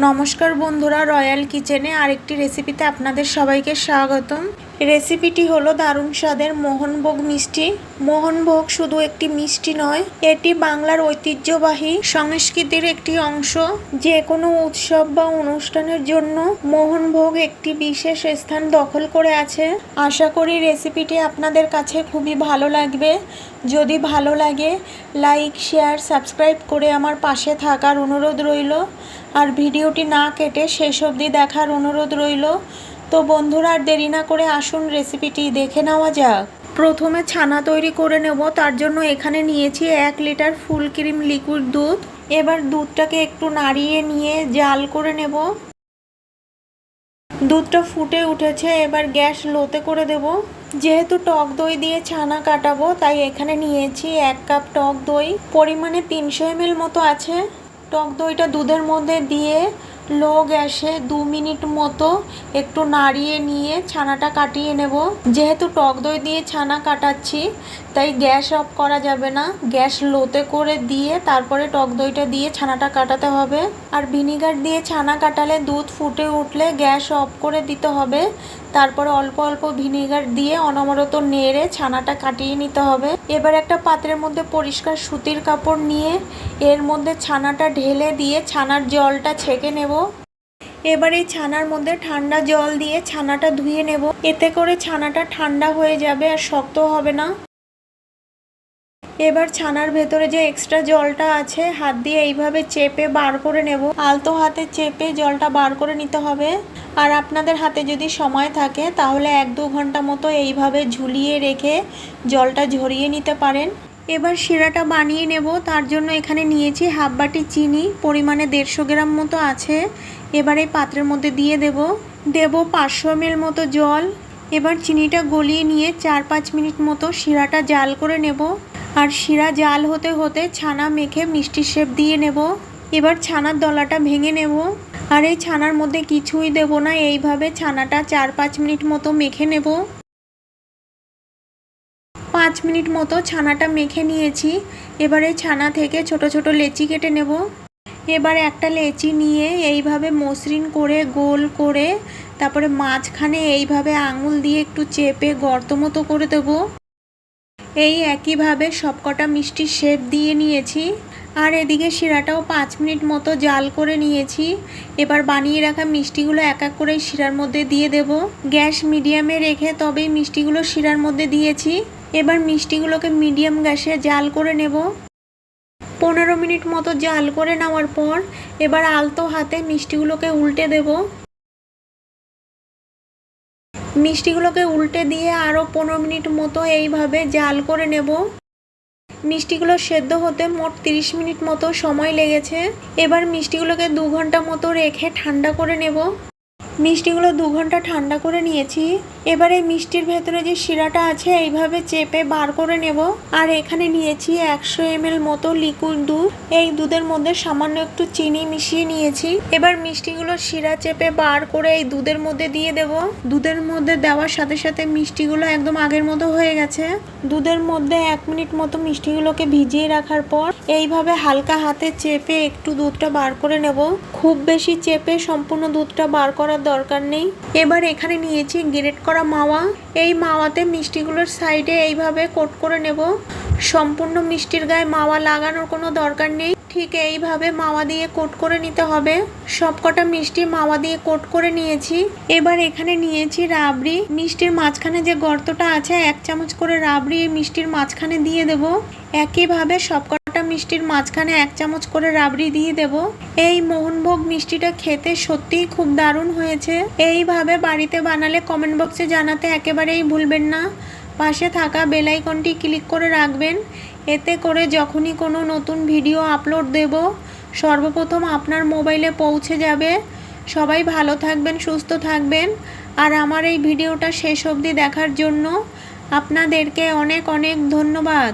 নমস্কার বন্ধুরা রয়্যাল কিচেনে আরেকটি রেসিপিতে আপনাদের সবাইকে স্বাগতম। রেসিপিটি হলো দারুণ স্বাদের মোহনভোগ মিষ্টি। মোহনভোগ শুধু একটি মিষ্টি নয়, এটি বাংলার ঐতিহ্যবাহী সংস্কৃতির একটি অংশ। যে কোনো উৎসব বা অনুষ্ঠানের জন্য মোহনভোগ একটি বিশেষ স্থান দখল করে আছে। আশা করি রেসিপিটি আপনাদের কাছে খুবই ভালো লাগবে। যদি ভালো লাগে, লাইক, শেয়ার, সাবস্ক্রাইব করে আমার পাশে থাকার অনুরোধ রইল। আর ভিডিওটি না কেটে শেষ অবধি দেখার অনুরোধ রইল। তো বন্ধুরা, আর দেরি না করে আসুন রেসিপিটি দেখে নেওয়া যাক। প্রথমে ছানা তৈরি করে নেব। তার জন্য এখানে নিয়েছি এক লিটার ফুল ক্রিম লিকুইড দুধ। এবার দুধটাকে একটু নাড়িয়ে নিয়ে জাল করে নেব। দুধটা ফুটে উঠেছে। এবার গ্যাস লোতে করে দেব। যেহেতু টক দই দিয়ে ছানা কাটাবো, তাই এখানে নিয়েছি এক কাপ টক দই। পরিমাণে তিনশো এমএল মতো আছে। টক দইটা দুধের মধ্যে দিয়ে লো গ্যাসে দু মিনিট মতো একটু নাড়িয়ে নিয়ে ছানাটা কাটিয়ে নেব। যেহেতু টক দই দিয়ে ছানা কাটাচ্ছি, তাই গ্যাস অফ করা যাবে না। গ্যাস লোতে করে দিয়ে তারপরে টক দইটা দিয়ে ছানাটা কাটাতে হবে। আর ভিনিগার দিয়ে ছানা কাটালে দুধ ফুটে উঠলে গ্যাস অফ করে দিতে হবে। তারপরে অল্প অল্প ভিনিগার দিয়ে অনবরত নেড়ে ছানাটা কাটিয়ে নিতে হবে। এবার একটা পাত্রের মধ্যে পরিষ্কার সুতির কাপড় নিয়ে এর মধ্যে ছানাটা ঢেলে দিয়ে ছানার জলটা ছেঁকে নেব। এবার এই ছানার মধ্যে ঠান্ডা জল দিয়ে ছানাটা ধুয়ে নেব। এতে করে ছানাটা ঠান্ডা হয়ে যাবে আর শক্ত হবে না। এবার ছানার ভেতরে যে এক্সট্রা জলটা আছে, হাত দিয়ে এইভাবে চেপে বার করে নেব। আলতো হাতে চেপে জলটা বার করে নিতে হবে। আর আপনাদের হাতে যদি সময় থাকে, তাহলে এক দু ঘণ্টা মতো এইভাবে ঝুলিয়ে রেখে জলটা ঝরিয়ে নিতে পারেন। এবার শিরাটা বানিয়ে নেব। তার জন্য এখানে নিয়েছি হাফ বাটি চিনি, পরিমাণে দেড়শো গ্রাম মতো আছে। এবার এই পাত্রের মধ্যে দিয়ে দেব। দেব পাঁচশো এমএল মতো জল। এবার চিনিটা গলিয়ে নিয়ে চার পাঁচ মিনিট মতো শিরাটা জাল করে নেব। আর শিরা জাল হতে হতে ছানা মেখে মিষ্টি শেপ দিয়ে নেব। এবার ছানার দলাটা ভেঙে নেব। আর এই ছানার মধ্যে কিছুই দেব না। এইভাবে ছানাটা চার পাঁচ মিনিট মতো মেখে নেব। পাঁচ মিনিট মতো ছানাটা মেখে নিয়েছি। এবারে ছানা থেকে ছোট ছোট লেচি কেটে নেব। এবার একটা লেচি নিয়ে এইভাবে মসৃণ করে, গোল করে, তারপরে মাঝখানে এইভাবে আঙুল দিয়ে একটু চেপে গর্ত মতো করে দেব। এই একইভাবে সবকটা মিষ্টির শেপ দিয়ে নিয়েছি। আর এদিকে শিরাটাও পাঁচ মিনিট মতো জাল করে নিয়েছি। এবার বানিয়ে রাখা মিষ্টিগুলো এক এক করে শিরার মধ্যে দিয়ে দেব। গ্যাস মিডিয়ামে রেখে তবেই মিষ্টিগুলো শিরার মধ্যে দিয়েছি। এবার মিষ্টিগুলোকে মিডিয়াম গ্যাসে জাল করে নেব। পনেরো মিনিট মতো জাল করে নেওয়ার পর এবার আলতো হাতে মিষ্টিগুলোকে উল্টে দেব। মিষ্টিগুলোকে উল্টে দিয়ে আরও পনেরো মিনিট মতো এইভাবে জাল করে নেব। মিষ্টিগুলো সেদ্ধ হতে মোট 30 মিনিট মতো সময় লেগেছে। এবার মিষ্টিগুলোকে দু ঘণ্টা মতো রেখে ঠান্ডা করে নেব। মিষ্টিগুলো দু ঘণ্টা ঠান্ডা করে নিয়েছি। এবার এই মিষ্টির ভেতরে যে শিরাটা আছে, এইভাবে চেপে বার করে নেব। আর এখানে নিয়েছি একশো এম মতো লিকুইড দুধ। এই দুধের মধ্যে সামান্য একটু চিনি মিশিয়ে নিয়েছি। এবার মিষ্টিগুলো শিরা চেপে বার করে এই দুধের মধ্যে দিয়ে দেব। দুধের মধ্যে দেওয়ার সাথে সাথে মিষ্টিগুলো একদম আগের মতো হয়ে গেছে। দুধের মধ্যে এক মিনিট মতো মিষ্টিগুলোকে ভিজিয়ে রাখার পর এইভাবে হালকা হাতে চেপে একটু দুধটা বার করে নেব। খুব বেশি চেপে সম্পূর্ণ দুধটা বার করার দরকার নেই। এবার এখানে নিয়েছি গ্রেট করা মাওয়া। এই মাওয়াতে মিষ্টিগুলোর সাইডে এইভাবে কোট করে নেব। সম্পূর্ণ মিষ্টির গায়ে মাওয়া লাগানোর কোনো দরকার নেই। ঠিক এইভাবে মাওয়া দিয়ে কোট করে নিতে হবে। সবকটা মিষ্টি মাওয়া দিয়ে কোট করে নিয়েছি। এবার এখানে নিয়েছি রাবড়ি। মিষ্টির মাঝখানে যে গর্তটা আছে, এক চামচ করে রাবড়ি এই মিষ্টির মাঝখানে দিয়ে দেব। একইভাবে সবকটা মিষ্টির মাঝখানে এক চামচ করে রাবড়ি দিয়ে দেব। এই মোহনভোগ মিষ্টিটা খেতে সত্যিই খুব দারুণ হয়েছে। এইভাবে বাড়িতে বানালে কমেন্ট বক্সে জানাতে একেবারেই ভুলবেন না। পাশে থাকা বেলাইকনটি ক্লিক করে রাখবেন। এতে করে যখনই কোনো নতুন ভিডিও আপলোড দেব, সর্বপ্রথম আপনার মোবাইলে পৌঁছে যাবে। সবাই ভালো থাকবেন, সুস্থ থাকবেন। আর আমার এই ভিডিওটা শেষ অবধি দেখার জন্য আপনাদেরকে অনেক অনেক ধন্যবাদ।